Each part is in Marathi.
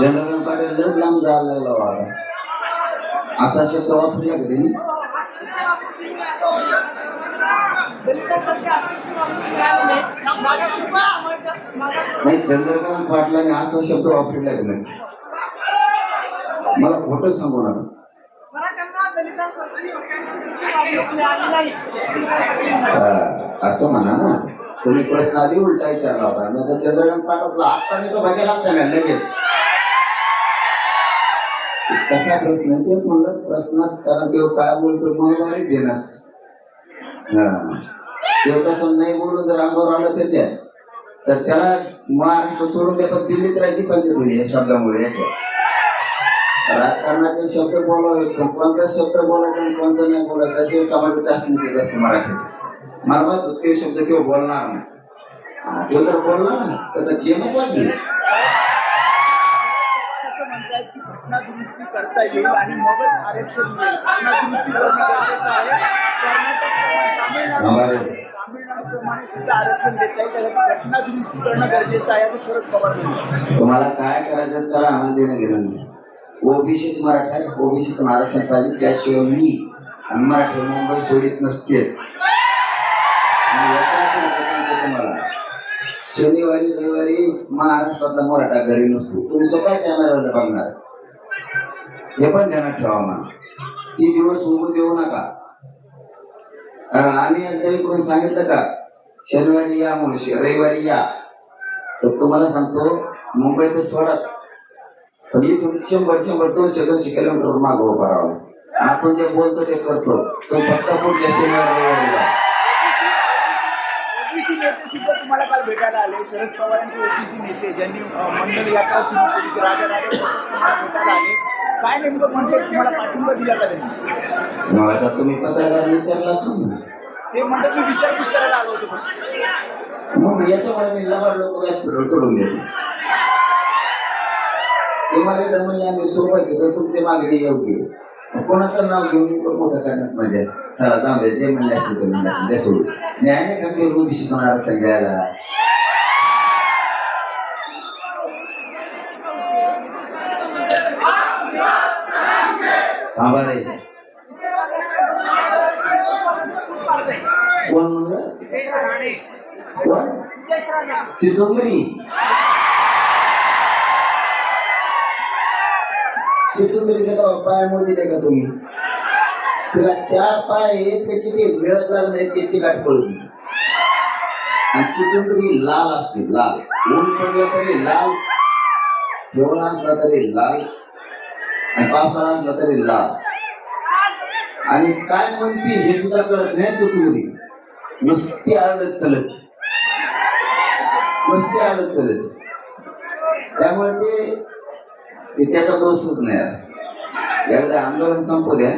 ಜನರು ಬರಲು ನಮ್ದು ಅಲ್ಲಲ್ಲವಾರ ಅಸಶಕ್ತವ ಫ್ರೀ ಆಗದೇನಿ नाही चंद्रकांत पाटलाने असा शब्द वापरला की नाही? मला खोटं सांगू नका. असं म्हणा ना. तुम्ही प्रश्न आधी उलटा विचारला होता मग आता चंद्रकांत पाटलातला आत्ता नाही तो बघायला असता ना लगेच? कसा प्रश्न तेच म्हणलं प्रश्नात कारण तो काय बोलतो मग देणार. हा. तसं नाही बोलून जर अंगावर आलं त्याच्यात तर त्याला महाराष्ट्र सोडून द्या पण दिल्लीत राहायची पंचायत होईल या शब्दामुळे. राजकारणाचे शब्द बोलावे कोणता शब्द बोलायचा आणि कोणता नाही बोलायचा ते समाजाचा अस्मितेत असते मराठीचा मला माहीत होतं ते शब्द किंवा बोलणार नाही. तो जर बोलला ना त्याचा गेमच दुरुस्ती करता येईल आणि मगच आरक्षण मिळेल. तामिळनाडू. तुम्हाला काय करायचं त्याला आनंद देणं घेणं नाही. ओबीसीत मराठा आहे. ओबीसीत आरक्षण पाहिजे त्याशिवाय मी आणि मराठी मुंबई सोडित नसते. सांगतो तुम्हाला. शनिवारी रविवारी महाराष्ट्रातला मराठा घरी नसतो. तुम्ही स्वतः कॅमेरावर बघणार. हे पण ध्यानात ठेवा मला ती दिवस उभं देऊ नका. आम्ही एकदा इकडून सांगितलं का? शनिवारी या म्हणून रविवारी या. तर तुम्हाला सांगतो मुंबई तर सोडाच. पण इथून शंभर शंभर दोनशे दोनशे किलोमीटर मागव करावं आपण जे बोलतो ते करतो. तो फक्त पुढच्या शनिवार रविवारी तुम्हाला काल भेटायला आले. शरद पवार यांचे ओबीसी नेते ज्यांनी अं, मंडल यात्रा सुरू केली राजा राणे भेटायला आले. काय नेमकं म्हणते तुम्हाला मग आता तुम्ही पत्रकार विचारला असेल ना ते म्हणतात मी विचारपूस करायला आलो होतो. मग याच्यामुळे मी लबाड लोक व्यासपीठावर चढून देतो तुम्हाला एकदा म्हणले आम्ही सुरुवात केली तुमची मागणी योग्य. मग कोणाचं नाव घेऊन मोठं करण्यात मजा. चला जाऊ दे जे म्हणले असतील ते म्हणले असतील ते सोडून मी आहे ना का मी आरक्षण आभार आहे. कोण म्हणलं? कोण? चिचोंदरी त्याला का पाय का तुम्ही? तिला चार पाय आहेत ते किती मिळत लागले त्याची गाठ पडली आणि चिचोंदरी लाल असते लाल. ऊन पडलं तरी लाल जेवण असलं तरी लाल. पावसाळा असला तरी लाल आणि काय म्हणते हे सुद्धा कळत नाही चुकून नुसती आरडत चलत. नुसती आरडत चलत. त्यामुळे ते त्याचा दोषच नाही. आहे. एकदा आंदोलन संपू द्या.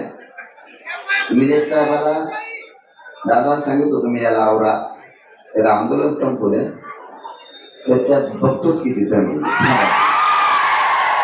निलेश साहेबाला दादा सांगित होतो मी याला आवरा. त्याला आंदोलन संपू द्या. त्याच्यात बघतोच किती जण